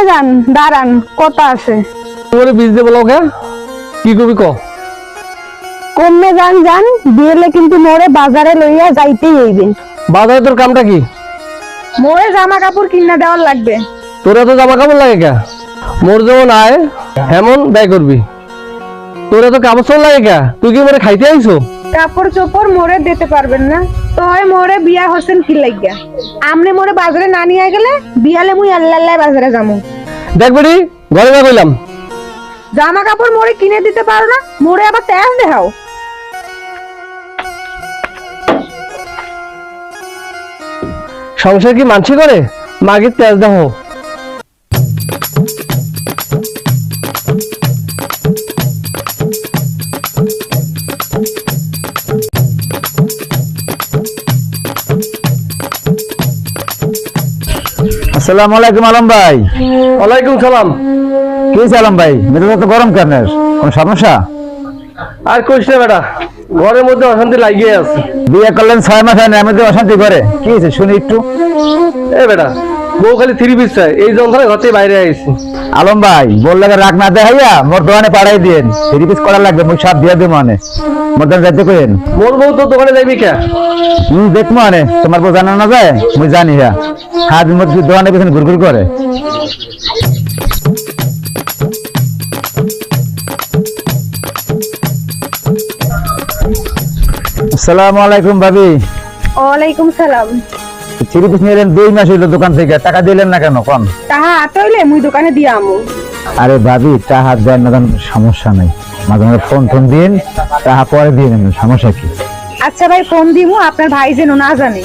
কমে যান দাঁড়ান কথা আছে। তোরে বীজ দেবো লোকে? কি করবি ক? কমে যান যান কিন্তু মোরে বাজারে লইয়া যাইতেই হইবে। বাজারে তোর কামটা কি? মোরে জামা কাপড় কিনা দেওয়ার লাগবে। তোর এত জামা কাপড় লাগে কে? মোর যেমন আয় হেমন ব্যয় করবি। তোর এত কাপড় লাগে কে? তুই কি মরে খাইতে আইছো? কাপড় চোপড় মোরে দিতে পারবেন না। তো হয় মোরে বিয়া হোসেন কি লাগিয়া? আমনে মোরে বাজারে না নিয়ে গেলে বিয়ালে মুই আল্লাহ আল্লাহ বাজারে যাব দেখ বেটি ঘরে যা কইলাম। জামা কাপড় মোরে কিনে দিতে পারো না মোরে আবার তেজ দেখাও। সংসার কি মানসি করে? মাগির তেজ দেহ আসসালামু আলাইকুম আলম ভাই। ওয়ালাইকুম সালাম। কি আছে আলম ভাই? মেজাজ তো গরম কেন? কোনো সমস্যা? আর কইস না বেটা ঘরের মধ্যে অশান্তি লাগিয়ে আছে। বিয়ে করলেন ছয় মাস না আমি তো অশান্তি করে। কি হয়েছে শুনি একটু। এ বেটা বউ খালি থ্রি পিস চাই এই ঘর থেকে বাইরে আইছি। আলম ভাই বললে রাগ না দেখাইয়া মোর দোকানে পাঠাই দিন থ্রি পিস করা লাগবে মুই সব দিয়ে দেবো মানে মোর দোকানে যাইতে কইেন মোর বউ তোর দোকানে যাইবি কে? হুম দেখব মানে তোমার বউ জানা না যায় মুই জানি হ্যাঁ। হাত মোর পিছনে ঘুরঘুর করে। আসসালামু আলাইকুম ভাবি। ওয়ালাইকুম সালাম। থ্রি পিস নিয়ে দুই মাস হইল দোকান থেকে। টাকা দিলেন না কেন? কোন। তাহা আতইলে মুই দোকানে দিয়া আমু। আরে ভাবি টাকা দেন না সমস্যা নাই। মাঝে মাঝে ফোন ফোন দিন টাকা পরে দিয়ে নেবেন সমস্যা কি? আচ্ছা ভাই ফোন দিমু আপনার ভাই যেন না জানে।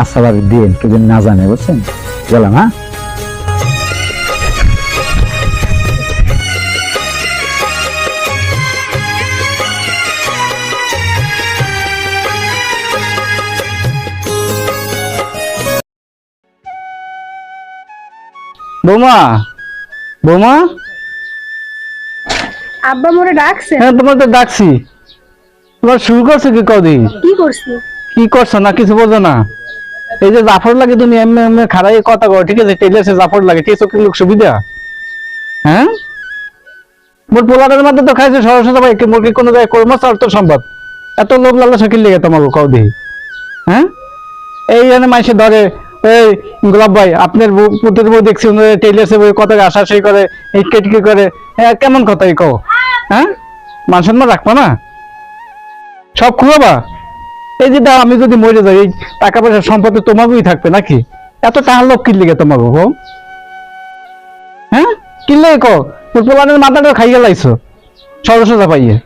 আচ্ছা ভাবি দিন কেউ যেন না জানে বুঝছেন? গেলাম হ্যাঁ? বৌমা? বৌমা? আব্বা মোরে ডাকছে? হ্যাঁ তোমার তো ডাকছি। তোমার শুরু করছ কি কদিন? কি করছি? কি করছ না কিছু বোঝো না। এই যে জাফর লাগে তুমি এমনি এমনি খারাই কথা কো ঠিক আছে? টেলে সে জাফর লাগে ঠিক চোখের লোক সুবিধা? হ্যাঁ? মোর পোলারের মধ্যে তো খাইছে সরস্বতী ভাই মোর কি কোনো জায়গায় কর্ম অর্থ সম্ভব এত লোক লালা শকিল লেগে তোমাকে কও দিই হ্যাঁ? এই জন্য মাইসে ধরে এই গোলাপ ভাই, আপনার পুতের বউ দেখছি টেইলার্সে বই কত আশা সেই করে, এই কেটকে করে। কেমন কথাই কও? হ্যাঁ? মান সম্মান রাখব না? সব খুয়াবা এই যে আমি যদি মরে যাই, এই টাকা পয়সা সম্পত্তি তোমাকেই থাকবে নাকি? এত টাকা লোক কিনলে গে তোমাকে গো হ্যাঁ? কিনলে কো তোর পোলানের মাথাটা খাই গেলাইছো সরস্বতা পাইয়ে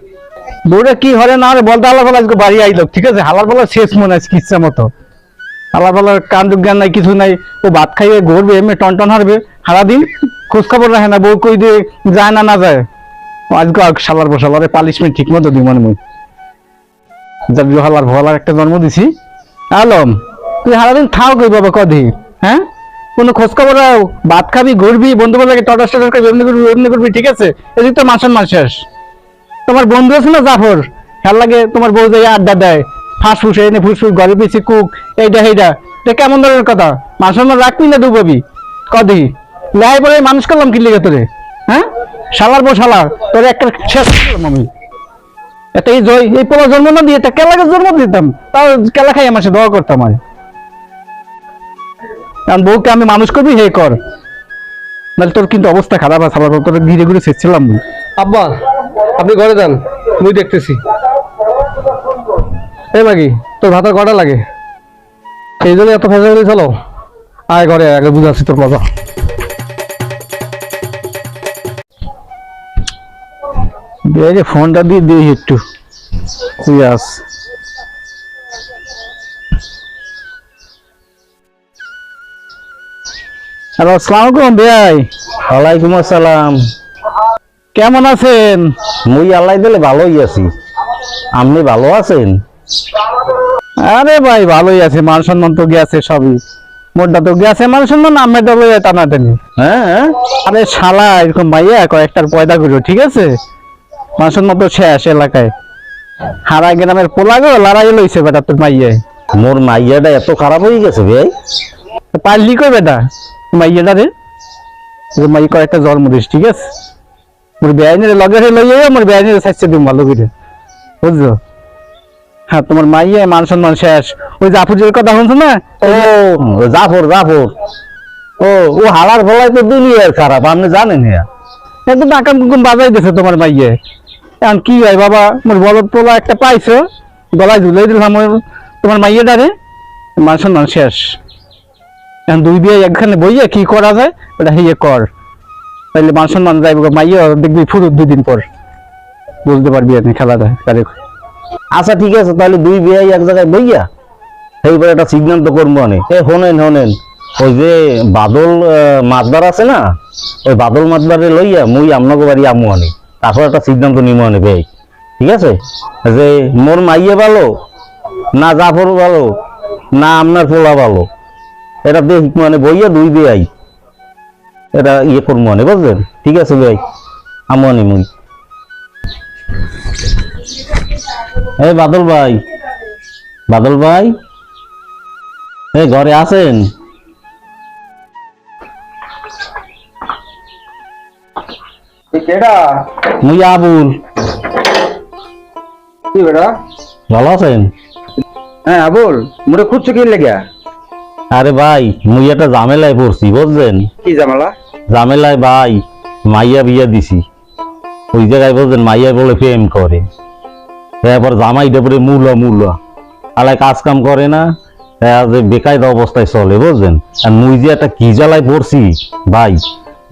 বউটা কি হরে না হরে বলতে হালার বলা বাড়ি আইলো, ঠিক আছে? হালার বলা শেষ মনে আছে কিচ্ছা মতো? হালার বলার কাণ্ড জ্ঞান নাই, কিছু নাই। ও ভাত খাইয়ে ঘুরবে, এমনি টন টন হারবে। সারাদিন খোঁজ খবর রাখে না, বউ কই দিয়ে যায় না না যায়। আজকে শালার বসালারে পালিশমেন্ট ঠিক মতো দিই মনে মুই। যার হালার ভলার একটা জন্ম দিছি। আলম, তুই সারাদিন থাও কই বাবা কদি হ্যাঁ? কোনো খোঁজ খবর রাও ভাত খাবি, ঘুরবি বন্ধু বান্ধবকে টটাস টটাস করবি এমনি করবি এমনি করবি, ঠিক আছে? এদিক তো মাসন মাস শেষ। তোমার বন্ধু আছে না জাফর? খেয়াল লাগে তোমার বউ যাই আড্ডা দেয়। ফাঁস ফুস এনে ফুস ফুস ঘরে পিছিয়ে কুক। এইটা এইটা এটা কেমন ধরনের কথা? মাসন মাস রাখবি না ডুবাবি। কদি লাই বলে মানুষ করলাম কি লিগে হ্যাঁ? শালার বউ শালার তোরে একটা শেষ করলাম আমি। এটা এই জয়, এই পোলা জন্ম না দিয়ে এটা কেলাকে জন্ম দিতাম? তাও কেলা খাই আমার সাথে দোয়া করতাম আমি। কারণ বউকে আমি মানুষ করবি, হে কর। নাহলে তোর কিন্তু অবস্থা খারাপ আছে আবার তোর ঘিরে ঘুরে শেখছিলাম আব্বা, আপনি ঘরে যান। মুই দেখতেছি। এই মাগি তোর ভাতা কটা লাগে? সেই জন্য এত ফেসা চলো। আয় ঘরে আগে বুঝাচ্ছি তোর মজা। দেখে ফোনটা দিয়ে দিই একটু। হ্যালো আসসালামু আলাইকুম ভাই। ওয়ালাইকুম আসসালাম। কেমন আছেন? মুই আল্লাহ দিলে ভালোই আছি। আপনি ভালো আছেন? আরে ভাই ভালোই আছে মান সম্মান তো গেছে সবই। মোটটা তো গেছে মান সম্মান আমি তো লইয়া টানাটানি হ্যাঁ হ্যাঁ? আরে শালা এরকম ভাইয়া কয়েকটার পয়দা করো ঠিক আছে? মান সম্মান তো শেষ এলাকায়। হারা গ্রামের পোলা গো লড়াই লইছে বেটা তোর মাইয়ে। মোর মাইয়াটা এত খারাপ হয়ে গেছে ভাই। পারলি কই বেটা? মাইয়েটা রে। যে মাই কয়েকটা জন্ম দিস ঠিক আছে? মোর বেআইনের লগে লইয়া মোর বেআইনের স্বাস্থ্য দিম ভালো করে। বুঝছ? হ্যাঁ তোমার মাইয়া মান সম্মান শেষ। ওই জাফুজের কথা শুনছো না? ও জাফর জাফর। ও ও হালার ফলাই তো দুনিয়ার খারাপ আপনি জানেন হ্যাঁ একদম আকাম কুকুম বাজাই দিছে তোমার মাইয়ে। এখন কি হয় বাবা মোর বলদ পোলা একটা পাইছো গলায় ঝুলাই দিলাম তোমার মাইয়ে ডারে মান সম্মান শেষ। এখন দুই বিয়ে একখানে বইয়ে কি করা যায় ওটা হিয়ে কর। তাইলে মান সম্মান যাইব মাইয়ে দেখবি ফুরুত দুদিন পর। বুঝতে পারবি আপনি খেলাটা তারিখ আচ্ছা ঠিক আছে, তাহলে দুই বিয়ে এক জায়গায় বইয়া সেইবার একটা সিদ্ধান্ত করব অনেক এ, শোনেন শোনেন, ওই যে বাদল মাতবার আছে না, ওই বাদল মাতবারে লইয়া মুই আপনাকে বাড়ি আমু অনেক তারপর একটা সিদ্ধান্ত নিব অনেক ভাই। ঠিক আছে? যে মোর মাইয়ে ভালো, না জাফর ভালো, না আপনার পোলা ভালো, এটা দেখ মানে বইয়া দুই বিয়াই এটা ইয়ে করব অনেক বুঝলেন? ঠিক আছে ভাই, আমু অনেক মুই। এই বাদল ভাই বাদল ভাই এই ঘরে আছেন? কেডা? মুই আবুল। কি বেটা? ভালো আছেন? হ্যাঁ আবুল মোরে খুঁজছো কি লেগে আরে ভাই মুই একটা ঝামেলায় পড়ছি বুঝলেন? কি জামালা ঝামেলায় ভাই মাইয়া বিয়া দিছি। ওই জায়গায় বলছেন মাইয়া বলে প্রেম করে। এরপর জামাইটা পরে মূলা মূলা আলাই কাজ কাম করে না এরা যে বেকায়দা অবস্থায় চলে বুঝলেন আর মুই যে একটা কি জ্বালায় পড়ছি ভাই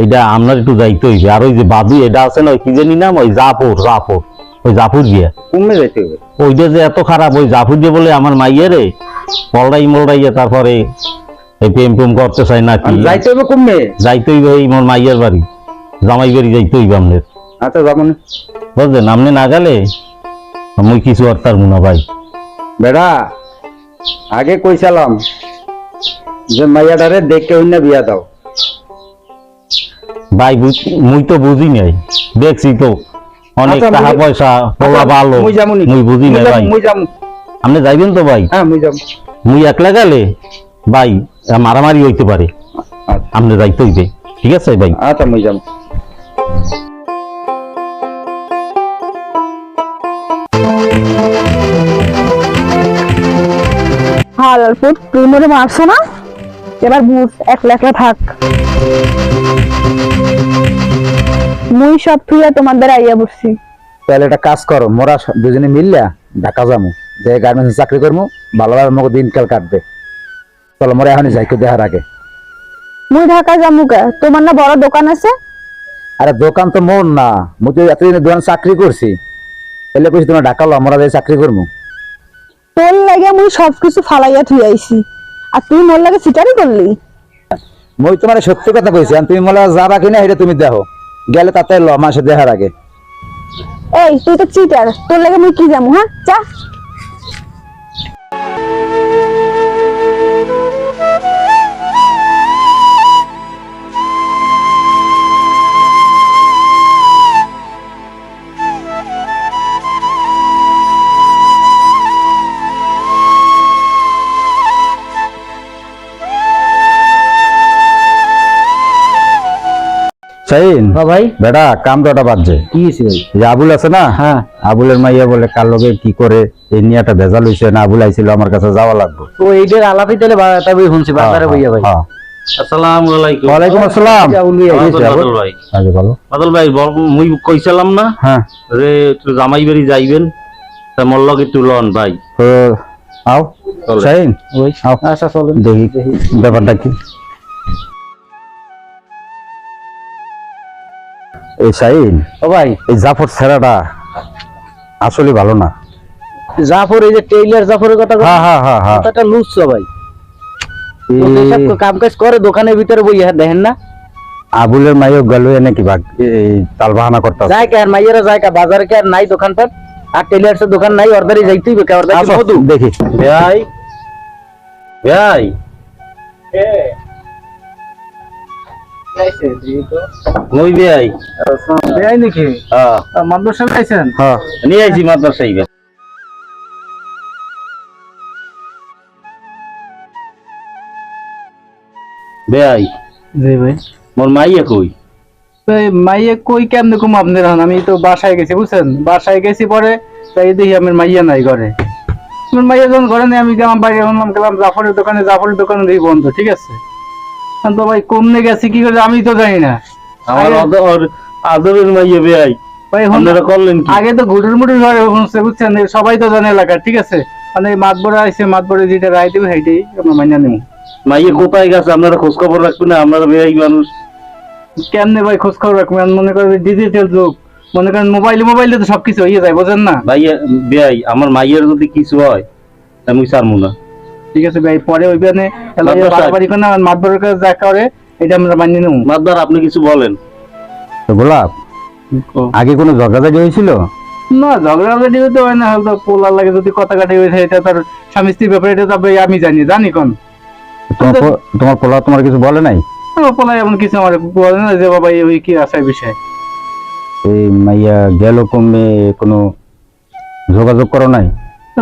এটা আপনার একটু যাইতে হইবে। আর ওই যে বাদু এটা আছে না ওই কি জানি নাম ওই জাফর জাফর। ওই জাফর গিয়া। কমে যাইতে হবে ওইটা যে এত খারাপ ওই জাফর দিয়ে বলে আমার মাইয়ে রে পলড়াই মলড়াইয়া তারপরে এই প্রেম প্রেম করতে চাই না কি যাইতে হবে কমে যাইতে হইবে এই মোর মাইয়ের বাড়ি। জামাই বাড়ি যাইতে হইবে আপনার আচ্ছা যাব না। বুঝলেন? আপনি না গেলে মুই কিছু আর না ভাই। বেড়া আগে কইছিলাম যে মাইয়াটারে দেখে অন্য বিয়া দাও। ভাই মুই তো বুঝি নাই। দেখছি তো। অনেক আচ্ছা, টাকা পয়সা পোলা ভালো। মুই বুঝি নাই ভাই। আপনি যাইবেন তো ভাই? হ্যাঁ মুই যাম। মুই একলা গেলে ভাই মারামারি হইতে পারে। আচ্ছা। আপনি যাইতে হইবে। ঠিক আছে ভাই? আচ্ছা মুই যাম। হালালপুর তুই মরে মারছো না? এবার বুঝ একলা একলা থাক। মুই সব তোমাদের আইয়া বসছি। তাহলে একটা কাজ করো মোরা দুজনে মিললা ঢাকা যামু। যে গার্মেন্টস চাকরি করব ভালোভাবে আমাকে দিনকাল কাটবে। চলো মোরা এখনই যাই দেখার আগে। মুই ঢাকা যামু কে? তোমার না বড় দোকান আছে? আরে দোকান তো মোর না। মুই তো এতদিন দোকান চাকরি করছি। এলে কইছি তোমার ঢাকা লো আমরা যাই চাকরি করব তোর লাগে মুই সবকিছু ফালাইয়া থুই আইছি। আর তুই মোর লাগে সিটারি করলি? মই তোমার সত্যি কথা কইছি আর তুমি মোলা যাবা কিনা এটা তুমি দেখো। গেলে তাতে ল মাসে দেখার আগে। এই তুই তো চিটার তোর লাগে মুই কি জামু হ্যাঁ? যা। সাইন? ভাই। বেটা বাজছে? কি হয়েছে ভাই? আবুল আছে না? হ্যাঁ। আবুলের মাইয়া বলে কার লগে কি করে? এই নিয়ে একটা ভেজাল হইছে না? আবুল আইছিল আমার কাছে যাওয়া লাগবে। তো এইটার আলাপই তাহলে তবে শুনছি বাজারে বইয়া ভাই। হ্যাঁ। আসসালামু আলাইকুম। ওয়ালাইকুম আসসালাম। আবুল ভাই কি হইছে আবুল? বাদল ভাই? আগে বলো। বাদল ভাই মুই কইছিলাম না? হ্যাঁ। জামাই বাড়ি যাইবেন তা মোর লগে একটু লন ভাই। আও। সাইন? ওই আচ্ছা চলেন। দেখি ব্যাপারটা কি? এই সাইন ও ভাই। এই জাফর ছেড়াটা আসলে ভালো না। জাফর এই যে টেইলার জাফরের কথা কই, হ্যাঁ হ্যাঁ হ্যাঁ হ্যাঁ। কথাটা লুচ্ছ ভাই। কাম কাজ করে দোকানের ভিতরে বইয়া দেখেন না? আবুলের মাইও গেল নাকি ভাগ এই তাল বাহানা করতে যায় কে আর মাইয়েরা যায় কে বাজারে কে আর নাই দোকানপাট আর টেইলার্সের দোকান নাই অর্ধারই যাইতেই বে কি দেখি। ভাই। ভাই মুই নাকি? হ্যাঁ। মাদ্রাসা হ্যাঁ নিয়ে আইছি মাদ্রাসায় ভাই ভাই জি ভাই। মোর মাইয়া কই? মাইয়ে কই কেমনে কম আপনার হন আমি তো বাসায় গেছি বুঝছেন? বাসায় গেছি পরে তাই দেখি আমার মাইয়া নাই ঘরে। আমার মাইয়া যখন ঘরে নেই আমি গেলাম বাইরে গেলাম জাফরের দোকানে জাফরের দোকানে দেখি বন্ধ ঠিক আছে? তো ভাই কমনে গেছে কি করে আমি তো জানি না। আমার আদর আদরের মাইয়া বেয়াই। ভাই আপনারা করলেন কি? আগে তো ঘুটুর মুটুর ঘরে শুনছে বুঝছেন সবাই তো জানে এলাকার ঠিক আছে? মানে মাতবরে আইসে মাতবরে যেটা রায় দেবে সেইটাই আমরা মাইনা নেব মাইয়া কোথায় গেছে? আপনারা খোঁজ খবর রাখবেন না আপনারা বেয়াই মানুষ। কেমনে ভাই খোঁজ খবর রাখবেন মনে করেন ডিজিটাল যুগ। মনে করেন মোবাইলে মোবাইলে তো সবকিছু হয়ে যায় বোঝেন না? ভাইয়া বেয়াই আমার মাইয়ের যদি কিছু হয় আমি ছাড়বো না। ঠিক আছে ভাই পরে ওইখানে মাতবার। বাড়াবাড়ি করে না মাতবরের কাছে যা করে এটা আমরা মানিয়ে নেব। মাদ্দার আপনি কিছু বলেন। তো গোলাপ আগে কোনো ঝগড়াঝাটি হয়েছিল? না ঝগড়া ঝাটি হতে হয় না হয়তো পোলার লাগে যদি কথা কাটি হয়েছে এটা তার স্বামী স্ত্রীর ব্যাপারে এটা তবে আমি জানি জানি কোন। তোমার পোলা তোমার কিছু বলে নাই? আমার পোলা এমন কিছু আমার বলে না যে বাবা এই ওই কি আসার বিষয়? এই মাইয়া গেল কমে কোনো যোগাযোগ করো নাই?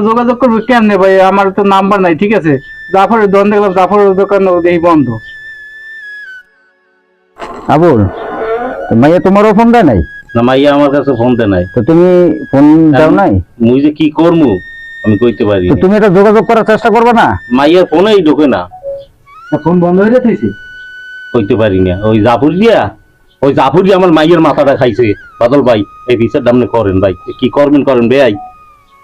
যোগাযোগ করব কেমনে ভাই? আমার তো নাম্বার নাই ঠিক আছে? জাফরের দোকান দেখলাম জাফরের দোকান এই বন্ধ। আবুল মাইয়া তোমারও ফোন দেয় নাই? না মাইয়া আমার কাছে ফোন দে নাই। তো তুমি ফোন দাও নাই? মুই যে কি করব আমি কইতে পারি তো তুমি এটা যোগাযোগ করার চেষ্টা করবে না? মাইয়ার ফোনেই ঢোকে না। ফোন বন্ধ হয়ে যেতেছে কইতে পারি না। ওই জাফর দিয়া? ওই জাফর দিয়া আমার মাইয়ের মাথাটা খাইছে। বাদল ভাই এই বিচার দামনে করেন ভাই। কি করবেন করেন বেয়াই।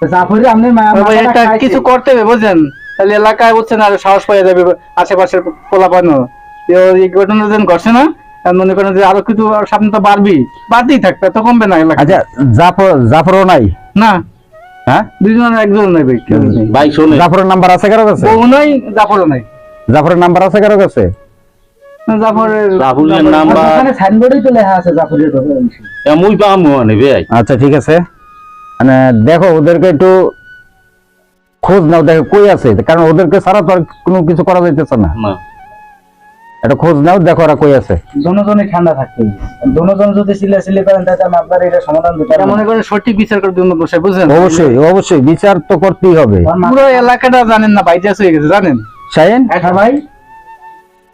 জাফরি আপনি ভাই এটা কিছু করতে হবে বুঝছেন তাহলে এলাকায় বুঝছেন আর সাহস পাওয়া যাবে আশেপাশের পোলা পানো এই ঘটনা যেন ঘটছে না মনে করেন যে আরও কিছু সামনে তো বাড়বি। বাড়তেই থাকবে তো কমবে না এলাকা আচ্ছা জাফর জাফরও নাই? না। হ্যাঁ? দুজন একজন নাই ভাই ভাই শোনে জাফরের নাম্বার আছে কারও কাছে? বউ নাই জাফরও নাই। জাফরের নাম্বার আছে কারও কাছে? জাফরের জাফরের নাম্বার সাইনবোর্ডেই তো লেখা আছে জাফরের মুই পাম মানে বেয়াই আচ্ছা ঠিক আছে। মানে দেখো ওদেরকে একটু খোঁজ নাও দেখো কই আছে। কারণ ওদেরকে ছাড়া তো আর কোনো কিছু করা যাইতেছে না। না। একটা খোঁজ নাও দেখো ওরা কই আছে। ঠান্ডা থাকতে দোনোজন যদি সিলে সিলে করেন তাহলে আপনার এটা সমাধান দিতে মনে করেন সঠিক বিচার করে দুনো বসে বুঝছেন? অবশ্যই অবশ্যই বিচার তো করতেই হবে। পুরো এলাকাটা জানেন না বাইজাস হয়ে গেছে জানেন? শাহিন? হ্যাঁ ভাই।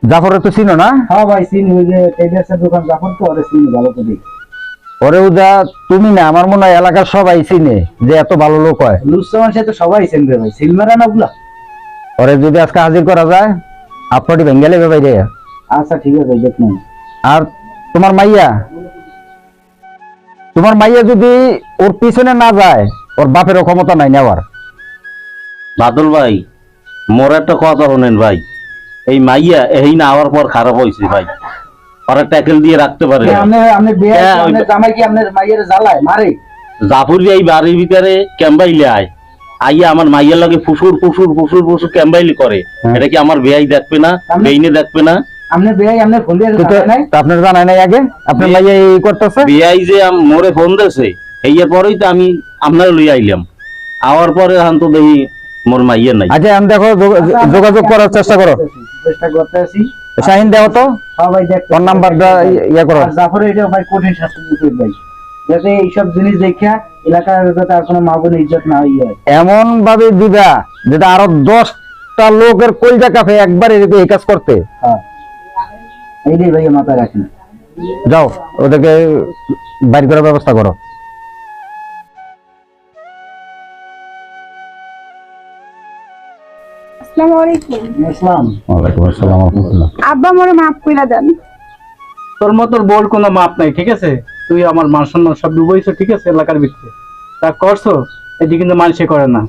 জাফরের তো চিনো না? হ্যাঁ ভাই সিন ওই যে টেবিলের দোকান জাফর তো ওরে সিন ভালো তো দেখি ওরে উদা তুমি না আমার মনে হয় এলাকার সবাই চিনে যে এত ভালো লোক হয়। লুসমান সে তো সবাই চিনবে ভাই সিলমারা না ওগুলা ওরে যদি আজকে হাজির করা যায় আপনারটি বেঙ্গালি ভাই রে। আচ্ছা ঠিক আছে দেখুন। আর তোমার মাইয়া? তোমার মাইয়া যদি ওর পিছনে না যায় ওর বাপেরও ক্ষমতা নাই নেওয়ার। বাদল ভাই মোর একটা কথা শোনেন ভাই। এই মাইয়া এই না আওয়ার পর খারাপ হয়েছে ভাই। ওরা ট্যাকেল দিয়ে রাখতে পারে না। আপনি আপনি বিয়ে হ্যাঁ, জামাই কি আপনার মাইয়ের জ্বালায়? মারে। জাফর এই বাড়ির ভিতরে ক্যাম্বাইলে আয়। আইয়া আমার মাইয়ের লগে ফুসুর ফুসুর ফুসুর ফুসুর ক্যাম্বাইলি করে। হ্যাঁ। এটা কি আমার বেয়াই দেখবে না? বেইনে দেখবে না? আপনি ফোন দিয়ে তো তো- নাই? আপনার জানাই নাই আগে? আপনার মাইয়া এই করতেছে? বেয়াই যে মোরে ফোন দিয়েছে এইয়ার পরেই তো আমি আপনার লই আইলাম। আওয়ার পরে হান তো দেখি মোর মাইয়ের নাই। আচ্ছা আমি দেখো যোগাযোগ করার চেষ্টা করো। চেষ্টা করতে আছি শাহিন দেখো তো। হ্যাঁ ভাই দেখ। ওর নাম্বারটা ই- ইয়ে করো। আর জাফর এটা ভাই কঠিন শাস্তি দিতে ভাই। যাতে এইসব জিনিস দেখা এলাকার যাতে আর কোনো মা বোনের ইজ্জত না হয়ে। এমন ভাবে দিবা যেটা আরও দশটা লোকের কলজা কাফে একবার এদিকে এই কাজ করতে। হ্যাঁ। এইটাই ভাই মাথায় রাখেন। যাও ওদেরকে বাইর করার ব্যবস্থা করো। আসসালামু আলাইকুম। ইসলাম ওয়ালাইকুম আসসালাম রাহমাতুল্লাহ। আব্বা মোরে মাফ কইরা দেন। তোর মতো বোর কোনো মাপ নাই ঠিক আছে? তুই আমার মান সম্মান সব ডুবাইছো ঠিক আছে? এলাকার ভিতরে। তা করছ এটি কিন্তু মানুষে করে না।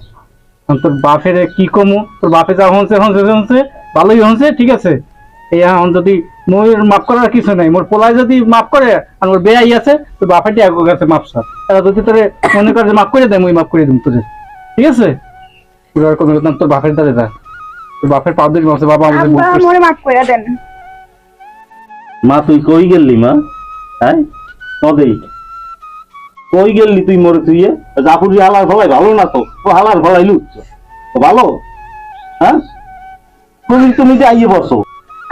এখন তোর বাপের কি কমু? তোর বাপে যা হচ্ছে হচ্ছে হচ্ছে ভালোই হচ্ছে ঠিক আছে? এই এখন যদি মোর মাফ করার কিছু নাই মোর পোলায় যদি মাফ করে আর মোর বেয়াই আছে তোর বাপেরটি আগে গেছে মাপ সাপ তারা যদি তোরে মনে করে যে মাফ করে দেয় মুই মাফ করে দিম তোরে। ঠিক আছে? তোর আর কোনো তোর বাপের দ্বারে বাপের বাবা আমাদের আব্বা করছে। মাফ কইরা দেন। মা তুই কই গেলি মা? হ্যাঁ? কদেই কই গেলি তুই মরে তুই জাফর হালার ফলাই ভালো না তো? ও হালার ফলাই লুচ্ছ। তো ভালো? হ্যাঁ? তুমি তুমি যে আইয়ে বসো?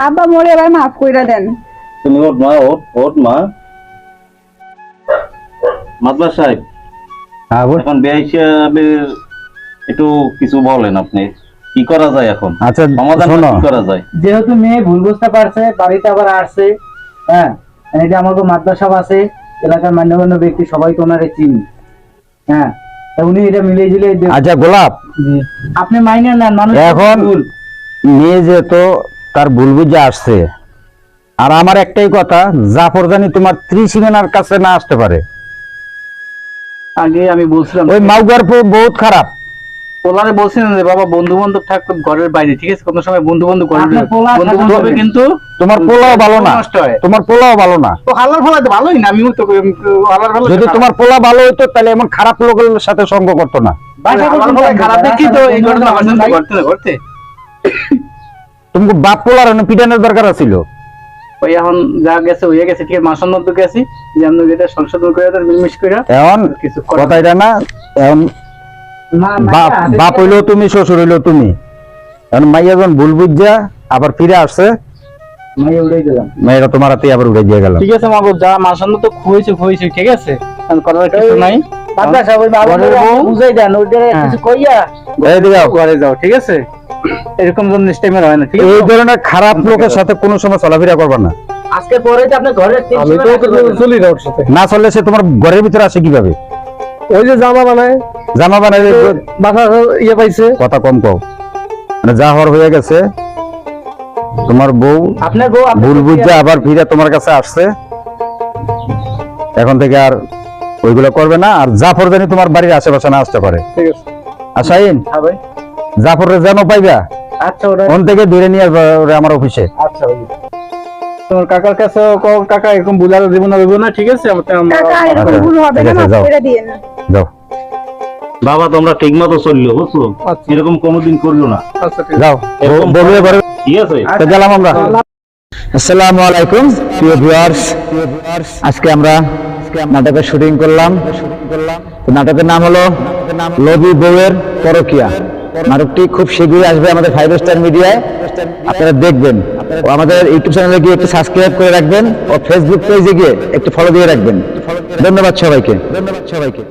আব্বা মোরে এবার মাফ কইরা দেন। তুমি ওট মা ওট ওট মা। মাতবার সাহেব হ্যাঁ। এখন বেআই সাহেবের একটু কিছু বলেন আপনি। কি করা যায় এখন? আচ্ছা সমাধান কি করা যায়? যেহেতু মেয়ে ভুল বুঝতে পারছে বাড়িতে আবার আসছে হ্যাঁ? এটা আমাকে মাদ্রাসা আছে এলাকার মান্যগণ্য ব্যক্তি সবাই তো ওনারে চিনি হ্যাঁ? উনি এটা মিলিয়ে ঝিলে আচ্ছা গোলাপ। আপনি মাইনে নেন মানুষ এখন। মেয়ে যেহেতু তার ভুল বুঝে আসছে আর আমার একটাই কথা জাফর জানি তোমার ত্রিসীমানার কাছে না আসতে পারে। আগে আমি বলছিলাম ওই মাউগার বহুত খারাপ। পোলারে বলছিলেন যে বাবা বন্ধু বান্ধব থাকতো ঘরের বাইরে ঠিক আছে? কোনো সময় বন্ধু বান্ধব ঘরের আপনার বন্ধু বান্ধবে। কিন্তু তোমার পোলাও ভালো না। নষ্ট হয়। তোমার পোলাও ভালো না। তো ফালা তো ভালোই না আমিও তো হালার ফালা যদি তোমার পোলা ভালো হইতো তাহলে এমন খারাপ লোকের সাথে সঙ্গ করতো না। খারাপ দেখি তো এই ঘটনা তুমি বাপ পোলার পিটানোর দরকার ছিল ওই এখন যা গেছে হয়ে গেছে ঠিক আছে? মাসের মধ্যে গেছি যে আমরা এটা সংশোধন করে তার মিলমিশ করে এখন কিছু করার কথা এটা না এখন বাপ বাপ হইলেও তুমি শ্বশুর হইলেও তুমি। এখন মাইয়া যখন ভুল বুঝা আবার ফিরে আসছে মাইয়া উড়াই দিলাম। মেয়েরা তোমার হাতে আবার উড়ে দিয়ে গেল। ঠিক আছে মাগো যা মাসের মতো খুয়েছে খুয়েছে ঠিক আছে? এখন কিছু নাই। মাদ্রাসা ওই বাবা ঘরের বউ? বুঝাই দেন ওইটা। কিছু কইয়া এইদিকে আও। ঘরে যাও ঠিক আছে? এরকম যেন নিশ্চয় না এই আছে? ধরনের খারাপ লোকের সাথে কোনো সময় চলাফেরা করবে না। আজকে পরে আপনি সাথে। না চললে সে তোমার ঘরের ভিতরে আসে কীভাবে? ওই যে জামা বানায়। জামা বানাই বাসা ইয়ে পাইছে। কথা কম কও। মানে যা হওয়ার হয়ে গেছে তোমার বউ আপনার বউ ভুল বুঝে আবার ফিরে তোমার কাছে আসছে। এখন থেকে আর ওইগুলো করবে না আর জাফর জানি তোমার বাড়ির আশেপাশে না আসতে পারে। ঠিক আছে। আশাইন হ্যাঁ ভাই। জাফরের যেন পাইবা আচ্ছা ওন থেকে ধরে নিয়ে আসবা ওরে আমার অফিসে। আচ্ছা ভাই। তোমার কাকার কাছে কও কাকা এরকম বুলার দেবো না দেবো না ঠিক আছে? আমার কাকা এরকম আচ্ছা, ভুল হবে না আছে, মাফ করে দিয়েন যাও বাবা তোমরা ঠিক মতো চলল বুঝছ? আচ্ছা। এরকম কোনোদিন করল না। আচ্ছা যাও বলবে ঠিক আছে? গেলাম আমরা। আসসালামু আলাইকুম প্রিয় ভিউয়ার্স আজকে আমরা নাটকের শুটিং করলাম। নাটকের নাম হলো লবি বউয়ের পরকিয়া। নাটকটি খুব শীঘ্রই আসবে আমাদের ফাইভ স্টার মিডিয়ায় আপনারা দেখবেন। আমাদের ইউটিউব চ্যানেলে গিয়ে একটু সাবস্ক্রাইব করে রাখবেন। ও ফেসবুক পেজে গিয়ে একটু ফলো দিয়ে রাখবেন। ধন্যবাদ সবাইকে ধন্যবাদ সবাইকে।